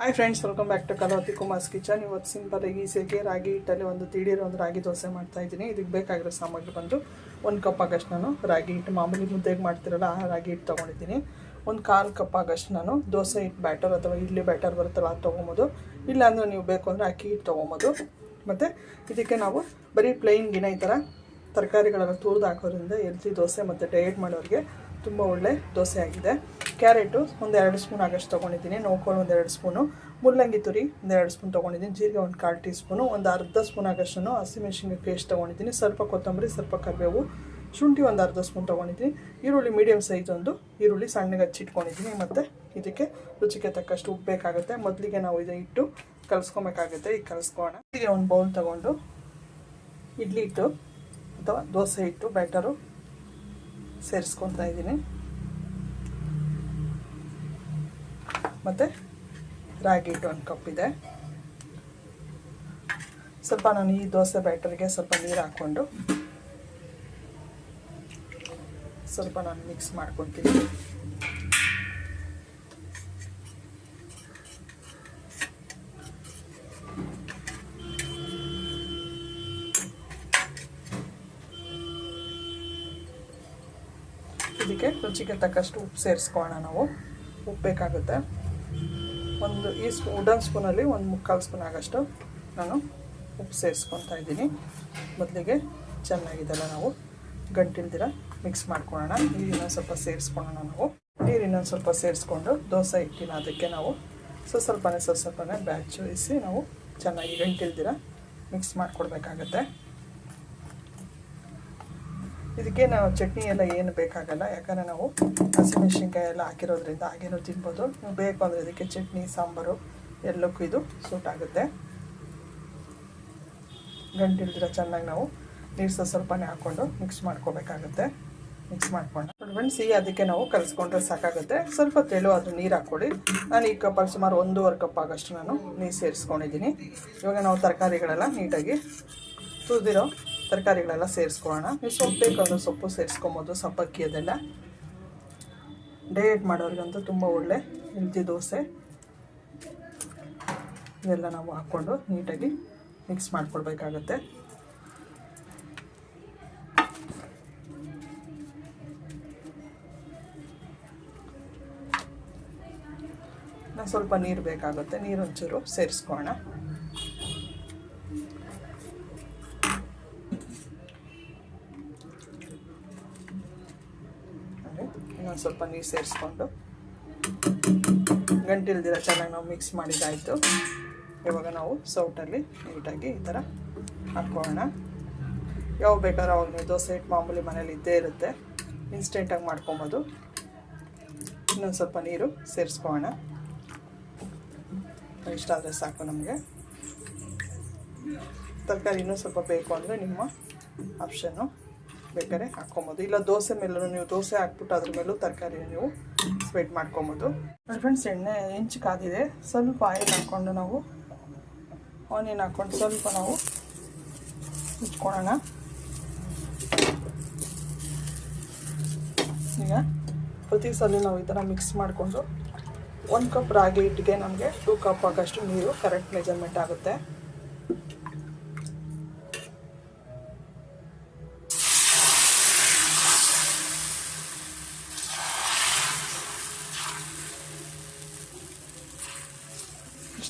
Hi friends welcome back to Kalavati Kumar's kitchen ಇವತ್ತು simple ಆಗಿ ಈಸಿಯಾಗಿ ರಾಗಿ ಹಿಟ್ಟಲ್ಲಿ ಒಂದು ತಿಡಿರೋ ಒಂದು ರಾಗಿ ದೋಸೆ ಮಾಡ್ತಾ ಇದ್ದೀನಿ. ಇದಕ್ಕೆ ಬೇಕಾಗಿರೋ ಸಾಮಗ್ರಿ ಬಂದು ಒಂದು ಕಪ್ ಆಗಷ್ಟು ನಾನು ರಾಗಿ ಹಿಟ್ಟು. ಮಾಮೂಲಿ ಮುದ್ದೆಗೆ ಮಾಡ್ತಿರಲ್ಲ, ಆ ರಾಗಿ ಹಿಟ್ಟು ತೊಗೊಂಡಿದ್ದೀನಿ. ಒಂದು ಕಾಲು ಕಪ್ ಆಗಷ್ಟು ನಾನು ದೋಸೆ ಹಿಟ್ಟು ಬ್ಯಾಟರ್ ಅಥವಾ ಇಡ್ಲಿ ಬ್ಯಾಟರ್ ಬರುತ್ತಲ್ಲ, ಅದು ತೊಗೊಬೋದು. ಇಲ್ಲಾಂದರೆ ನೀವು ಬೇಕು ಅಂದರೆ ಅಕ್ಕಿ ಹಿಟ್ಟು ತೊಗೊಬೋದು. ಮತ್ತು ಇದಕ್ಕೆ ನಾವು ಬರೀ ಪ್ಲೈನ್ ಗಿನ ಈ ಥರ ತರಕಾರಿಗಳೆಲ್ಲ ತೂರ್ದು ಹಾಕೋದ್ರಿಂದ ಎಲ್ತಿ ದೋಸೆ ಮತ್ತು ಡಯಟ್ ಮಾಡೋರಿಗೆ ತುಂಬ ಒಳ್ಳೆ ದೋಸೆ ಆಗಿದೆ. ಕ್ಯಾರೆಟು, ಒಂದು ಎರಡು ಸ್ಪೂನ್ ಆಗಷ್ಟು ತೊಗೊಂಡಿದ್ದೀನಿ. ನೋಕೋಲು ಒಂದು ಎರಡು ಸ್ಪೂನು. ಮುಲ್ಲಂಗಿ ತುರಿ ಒಂದು ಎರಡು ಸ್ಪೂನ್ ತೊಗೊಂಡಿದ್ದೀನಿ. ಜೀರಿಗೆ ಒಂದು ಕಾಲು ಟೀ ಸ್ಪೂನು ಒಂದು ಅರ್ಧ ಸ್ಪೂನ್ ಆಗಷ್ಟು ಹಸಿಮೆಣಸಿನ್ಕಾಯಿ ಪೇಸ್ಟ್ ತೊಗೊಂಡಿದ್ದೀನಿ. ಸ್ವಲ್ಪ ಕೊತ್ತಂಬರಿ, ಸ್ವಲ್ಪ ಕರಿಬೇವು. ಶುಂಠಿ ಒಂದು ಅರ್ಧ ಸ್ಪೂನ್ ತೊಗೊಂಡಿದ್ದೀನಿ. ಈರುಳ್ಳಿ ಮೀಡಿಯಮ್ ಸೈಜ್ ಒಂದು. ಈರುಳ್ಳಿ ಸಣ್ಣಗೆ ಹಚ್ಚಿಟ್ಕೊಂಡಿದ್ದೀನಿ ಮತ್ತು ಇದಕ್ಕೆ ರುಚಿಗೆ ತಕ್ಕಷ್ಟು ಉಪ್ಪು ಬೇಕಾಗುತ್ತೆ. ಮೊದಲಿಗೆ ನಾವು ಇದು ಇಟ್ಟು ಕಲಸ್ಕೊಬೇಕಾಗುತ್ತೆ. ಈಗ ಕಲಿಸ್ಕೋಣ ಇದಕ್ಕೆ ಒಂದು ಬೌಲ್ ತೊಗೊಂಡು ಇಡ್ಲಿ ಹಿಟ್ಟು ಅಥವಾ ದೋಸೆ ಹಿಟ್ಟು ಬ್ಯಾಟರು ಸೇರಿಸ್ಕೊತಾ ಇದ್ದೀನಿ. ಮತ್ತು ರಾಗಿ ಹಿಟ್ಟು ಒಂದು ಕಪ್ ಇದೆ. ಸ್ವಲ್ಪ ನಾನು ಈ ದೋಸೆ ಬ್ಯಾಟರ್ಗೆ ಸ್ವಲ್ಪ ನೀರು ಹಾಕ್ಕೊಂಡು ಸ್ವಲ್ಪ ನಾನು ಮಿಕ್ಸ್ ಮಾಡ್ಕೊತೀನಿ. ಇದಕ್ಕೆ ರುಚಿಗೆ ತಕ್ಕಷ್ಟು ಉಪ್ಪು ಸೇರಿಸ್ಕೊಳ್ಳೋಣ ನಾವು. ಉಪ್ಪು ಬೇಕಾಗುತ್ತೆ. ಒಂದು ಈ ಸ್ಪೂ ವುಡನ್ ಸ್ಪೂನಲ್ಲಿ ಒಂದು ಮುಕ್ಕಾಲು ಸ್ಪೂನ್ ಆಗಷ್ಟು ನಾನು ಉಪ್ಪು ಸೇರಿಸ್ಕೊತಾ ಇದ್ದೀನಿ. ಮೊದಲಿಗೆ ಚೆನ್ನಾಗಿದೆಲ್ಲ ನಾವು ಗಂಟಿಲ್ದಿರ ಮಿಕ್ಸ್ ಮಾಡ್ಕೊಳ್ಳೋಣ ನೀರಿನ ಸ್ವಲ್ಪ ಸೇರಿಸ್ಕೊಳ್ಳೋಣ ನಾವು. ನೀರಿನ ಸ್ವಲ್ಪ ಸೇರಿಸ್ಕೊಂಡು ದೋಸೆ ಹಿಟ್ಟಿನ ಅದಕ್ಕೆ ನಾವು ಸ್ವಲ್ಪ ಸ್ವಲ್ಪನೇ ಸ್ವಲ್ಪ ಸ್ವಲ್ಪನೇ ಬ್ಯಾಚ್ ನಾವು ಚೆನ್ನಾಗಿ ಗಂಟಿಲ್ದಿರ ಮಿಕ್ಸ್ ಮಾಡಿಕೊಡ್ಬೇಕಾಗತ್ತೆ. ಇದಕ್ಕೆ ನಾವು ಚಟ್ನಿ ಎಲ್ಲ ಏನು ಬೇಕಾಗಲ್ಲ, ಯಾಕಂದರೆ ನಾವು ಹಸಿಮೆಣಸಿನ್ಕಾಯಿ ಎಲ್ಲ ಹಾಕಿರೋದ್ರಿಂದ ಹಾಗೇನೂ ತಿನ್ಬೋದು. ನೀವು ಬೇಕು ಅಂದರೆ ಇದಕ್ಕೆ ಚಟ್ನಿ, ಸಾಂಬಾರು ಎಲ್ಲಕ್ಕೂ ಇದು ಸೂಟ್ ಆಗುತ್ತೆ. ಗಂಟಿಲ್ದಿರ ಚೆನ್ನಾಗಿ ನಾವು ನೀರು ಸ್ವಲ್ಪ ಸ್ವಲ್ಪನೇ ಹಾಕ್ಕೊಂಡು ಮಿಕ್ಸ್ ಮಾಡ್ಕೋಬೇಕಾಗುತ್ತೆ. ಮಿಕ್ಸ್ ಮಾಡ್ಕೊಂಡು. ಈಗ ಅದಕ್ಕೆ ನಾವು ಕಲಿಸ್ಕೊಂಡ್ರೆ ಸಾಕಾಗುತ್ತೆ. ಸ್ವಲ್ಪ ತೆಳು ಅದು ನೀರು ಹಾಕ್ಕೊಳ್ಳಿ. ನಾನು ಈ ಕಪ್ಪಲ್ಲಿ ಸುಮಾರು ಒಂದೂವರೆ ಕಪ್ ಆಗೋಷ್ಟು ನಾನು ನೀರು ಸೇರಿಸ್ಕೊಂಡಿದ್ದೀನಿ. ಇವಾಗ ನಾವು ತರಕಾರಿಗಳೆಲ್ಲ ನೀಟಾಗಿ ತುರಿದಿರೋ ತರಕಾರಿಗಳೆಲ್ಲ ಸೇರಿಸ್ಕೊಳ್ಳೋಣ. ಸೊಪ್ಪು ಬೇಕಂದ್ರೆ ಸೊಪ್ಪು ಸೇರಿಸ್ಕೊಬೋದು, ಸಬ್ಬಕ್ಕಿ ಅದೆಲ್ಲ. ಡಯಟ್ ಮಾಡೋರಿಗಂತೂ ತುಂಬ ಒಳ್ಳೆ, ಹೆಲ್ತಿ ದೋಸೆ. ಇದೆಲ್ಲ ನಾವು ಹಾಕ್ಕೊಂಡು ನೀಟಾಗಿ ಮಿಕ್ಸ್ ಮಾಡಿಕೊಡ್ಬೇಕಾಗತ್ತೆ ಸ್ವಲ್ಪ ನೀರು ಬೇಕಾಗುತ್ತೆ, ನೀರು ಒಂಚೂರು ಸೇರಿಸ್ಕೊಳ್ಳೋಣ. ಇನ್ನೊಂದು ಸ್ವಲ್ಪ ನೀರು ಸೇರಿಸ್ಕೊಂಡು ಗಂಟಿಲ್ದಿರ ಚೆನ್ನಾಗಿ ನಾವು ಮಿಕ್ಸ್ ಮಾಡಿದ್ದಾಯಿತು. ಇವಾಗ ನಾವು ಸೌಟಲ್ಲಿ ನೀಟಾಗಿ ಈ ಥರ ಹಾಕ್ಕೊಳ್ಳೋಣ ಯಾವಾಗ ಬೇಕಾದ್ರೆ ಅವಾಗ ನೀವು ದೋಸೆ ಹಿಟ್ಟು ಮಾಮೂಲಿ ಮನೇಲಿ ಇದ್ದೇ ಇರುತ್ತೆ. ಇನ್ಸ್ಟೆಂಟಾಗಿ ಮಾಡ್ಕೊಬೋದು. ಇನ್ನೊಂದು ಸ್ವಲ್ಪ ನೀರು ಸೇರಿಸ್ಕೊಳ್ಳೋಣ ಇಷ್ಟ ಆದರೆ ಸಾಕು ನಮಗೆ. ತರಕಾರಿ ಇನ್ನೂ ಸ್ವಲ್ಪ ಬೇಕು ಅಂದರೆ ನಿಮ್ಮ ಆಪ್ಷನ್ನು ಬೇಕಾದ್ರೆ ಹಾಕ್ಕೊಬೋದು. ಇಲ್ಲ ದೋಸೆ ಮೇಲೂ ನೀವು ದೋಸೆ ಹಾಕ್ಬಿಟ್ಟು ಅದ್ರ ಮೇಲೂ ತರಕಾರಿ ನೀವು ಸ್ವೀಟ್ ಮಾಡ್ಕೊಬೋದು. ಫ್ರೆಂಡ್ಸ್ ಎಣ್ಣೆ ಹೆಂಚು ಕಾದಿದೆ. ಸ್ವಲ್ಪ ಆಯಿಲ್ ಹಾಕ್ಕೊಂಡು ನಾವು ಆನಿಯನ್ ಹಾಕ್ಕೊಂಡು ಸ್ವಲ್ಪ ನಾವು ಇಟ್ಕೊಳ್ಳೋಣ ಈಗ ಪ್ರತಿ ಸಲ ನಾವು ಈ ಥರ ಮಿಕ್ಸ್ ಮಾಡಿಕೊಂಡು ಒಂದು ಕಪ್ ರಾಗಿ ಹಿಟ್ಟಿಗೆ ನಮಗೆ ಟೂ ಕಪ್ ಆಗೋಷ್ಟು ನೀರು ಕರೆಕ್ಟ್ ಮೆಜರ್ಮೆಂಟ್ ಆಗುತ್ತೆ.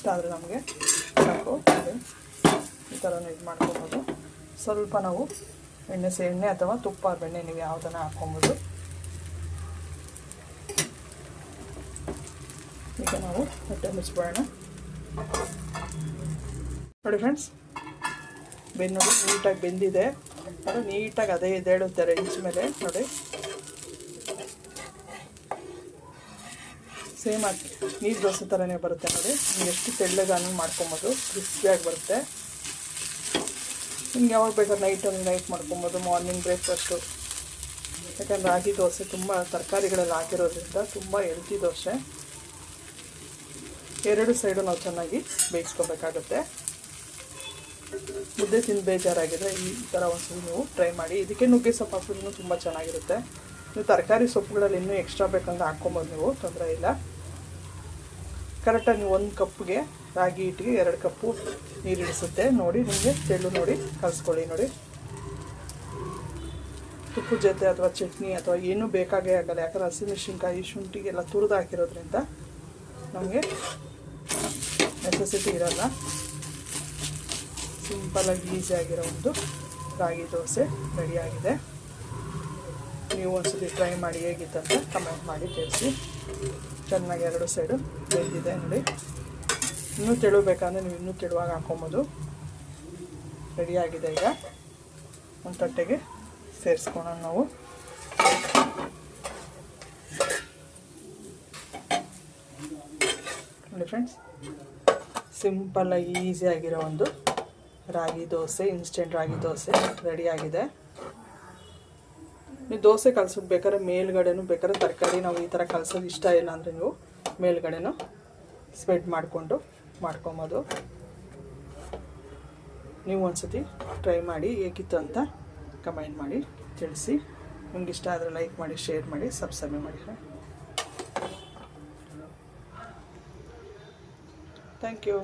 ಇಷ್ಟ ಆದರೆ ನಮಗೆ. ಸಾಕು. ಈ ಥರನೂ ಇದು ಮಾಡ್ಕೊಬೋದು. ಸ್ವಲ್ಪ ನಾವು ಎಣ್ಣೆ ಸೇ, ಎಣ್ಣೆ ಅಥವಾ ತುಪ್ಪ ಬೆಣ್ಣೆ ನೀವು ಯಾವುದನ್ನು ಹಾಕ್ಕೊಬೋದು. ಈಗ ನಾವು ಹೊಟ್ಟೆ ಮುಚ್ಚಿಬಿಡೋಣ ನೋಡಿ ಫ್ರೆಂಡ್ಸ್ ಬೆನ್ನು ನೀಟಾಗಿ ಬೆಂದಿದೆ. ಅದು ನೀಟಾಗಿ ಅದೇ ಎದ್ದೇಳುತ್ತಾರೆ ಇಂಚು ಮೇಲೆ. ನೋಡಿ. ಸೇಮ್ ಆಗಿ ನೀರು ದೋಸೆ ಥರನೇ ಬರುತ್ತೆ ನೋಡಿ. ನೀವು ಎಷ್ಟು ತೆಳ್ಳಗಾನು ಮಾಡ್ಕೊಬೋದು. ಕ್ರಿಸ್ಪಿಯಾಗಿ ಬರುತ್ತೆ. ನಿಮ್ಗೆ ಯಾವಾಗ ಬೇಕಾದ್ರೆ ನೈಟಲ್ಲಿ ನೈಟ್ ಮಾಡ್ಕೊಬೋದು. ಮಾರ್ನಿಂಗ್ ಬ್ರೇಕ್ಫಾಸ್ಟು ಯಾಕಂದ್ರೆ ರಾಗಿ ದೋಸೆ ತುಂಬ ತರಕಾರಿಗಳೆಲ್ಲ ಹಾಕಿರೋದ್ರಿಂದ ತುಂಬ ಹೆಲ್ತಿ ದೋಸೆ. ಎರಡು ಸೈಡು ನಾವು ಚೆನ್ನಾಗಿ ಬೇಯಿಸ್ಕೋಬೇಕಾಗತ್ತೆ. ಮುದ್ದೆ ತಿಂದು ಬೇಜಾರಾಗಿದೆ ಈ ಥರ ಒಂದ್ಸಲ ನೀವು ಟ್ರೈ ಮಾಡಿ. ಇದಕ್ಕೆ ನುಗ್ಗೆ ಸೊಪ್ಪು ಹಾಕಿದ್ರೂ ತುಂಬ ಚೆನ್ನಾಗಿರುತ್ತೆ. ನೀವು ತರಕಾರಿ ಸೊಪ್ಪುಗಳಲ್ಲಿ ಇನ್ನೂ ಎಕ್ಸ್ಟ್ರಾ ಬೇಕಂದ್ರೆ ಹಾಕ್ಕೊಬೋದು ನೀವು, ತೊಂದರೆ ಇಲ್ಲ. ಕರೆಕ್ಟಾಗಿ ನೀವು ಒಂದು ಕಪ್ಗೆ ರಾಗಿ ಹಿಟ್ಟಿಗೆ ಎರಡು ಕಪ್ಪು ನೀರು ಹಿಡಿಸುತ್ತೆ. ನೋಡಿ, ನಿಮಗೆ ತೆಳ್ಳು ನೋಡಿ, ಕಲಿಸ್ಕೊಳ್ಳಿ ನೋಡಿ. ತುಪ್ಪದ ಜೊತೆ ಅಥವಾ ಚಟ್ನಿ ಅಥವಾ ಏನೂ ಬೇಕಾಗೇ ಆಗಲ್ಲ. ಯಾಕಂದ್ರೆ ಹಸಿಮೆಣಸಿನ್ಕಾಯಿ ಶುಂಠಿಗೆಲ್ಲ ತುರಿದು ಹಾಕಿರೋದ್ರಿಂದ ನಮಗೆ ನೆಸೆಸಿಟಿ ಇರಲ್ಲ. ಸಿಂಪಲಾಗಿ ಈಸಿಯಾಗಿರೋ ಒಂದು ರಾಗಿ ದೋಸೆ ರೆಡಿಯಾಗಿದೆ ನೀವು ಒಂದ್ಸತಿ ಟ್ರೈ ಮಾಡಿ ಹೇಗಿತ್ತಂತ ಕಮೆಂಟ್ ಮಾಡಿ ತಿಳಿಸಿ. ಚೆನ್ನಾಗಿ ಎರಡು ಸೈಡು ಬೆಂದಿದೆ ನೋಡಿ. ಇನ್ನೂ ತೆಳುಬೇಕಂದ್ರೆ ನೀವು ಇನ್ನೂ ತೆಳುವಾಗಿ ಹಾಕೊಬೋದು. ರೆಡಿಯಾಗಿದೆ ಈಗ. ಒಂದು ತಟ್ಟೆಗೆ ಸೇರಿಸ್ಕೊಳ್ಳೋಣ ನಾವು. ನೋಡಿ ಫ್ರೆಂಡ್ಸ್ ಸಿಂಪಲ್ಲಾಗಿ ಈಸಿಯಾಗಿರೋ ಒಂದು ರಾಗಿ ದೋಸೆ ಇನ್ಸ್ಟೆಂಟ್ ರಾಗಿ ದೋಸೆ ರೆಡಿಯಾಗಿದೆ. ನೀವು ದೋಸೆ ಕಲ್ಸೋದು ಬೇಕಾದ್ರೆ ಮೇಲ್ಗಡೆನೂ ಬೇಕಾದ್ರೆ ತರಕಾರಿ, ನಾವು ಈ ಥರ ಕಲ್ಸೋದು ಇಷ್ಟ ಇಲ್ಲ ಅಂದರೆ ನೀವು ಮೇಲ್ಗಡೆನೂ ಸ್ಪ್ರೆಡ್ ಮಾಡಿಕೊಂಡು ಮಾಡ್ಕೊಬೋದು. ನೀವು ಒಂದ್ಸತಿ ಟ್ರೈ ಮಾಡಿ ಹೇಗಿತ್ತು ಅಂತ ಕಮೆಂಟ್ ಮಾಡಿ ತಿಳಿಸಿ. ನಿಮ್ಗೆ ಇಷ್ಟ ಆದರೆ ಲೈಕ್ ಮಾಡಿ ಶೇರ್ ಮಾಡಿ ಸಬ್ಸ್ಕ್ರೈಬ್ ಮಾಡಿ. Thank you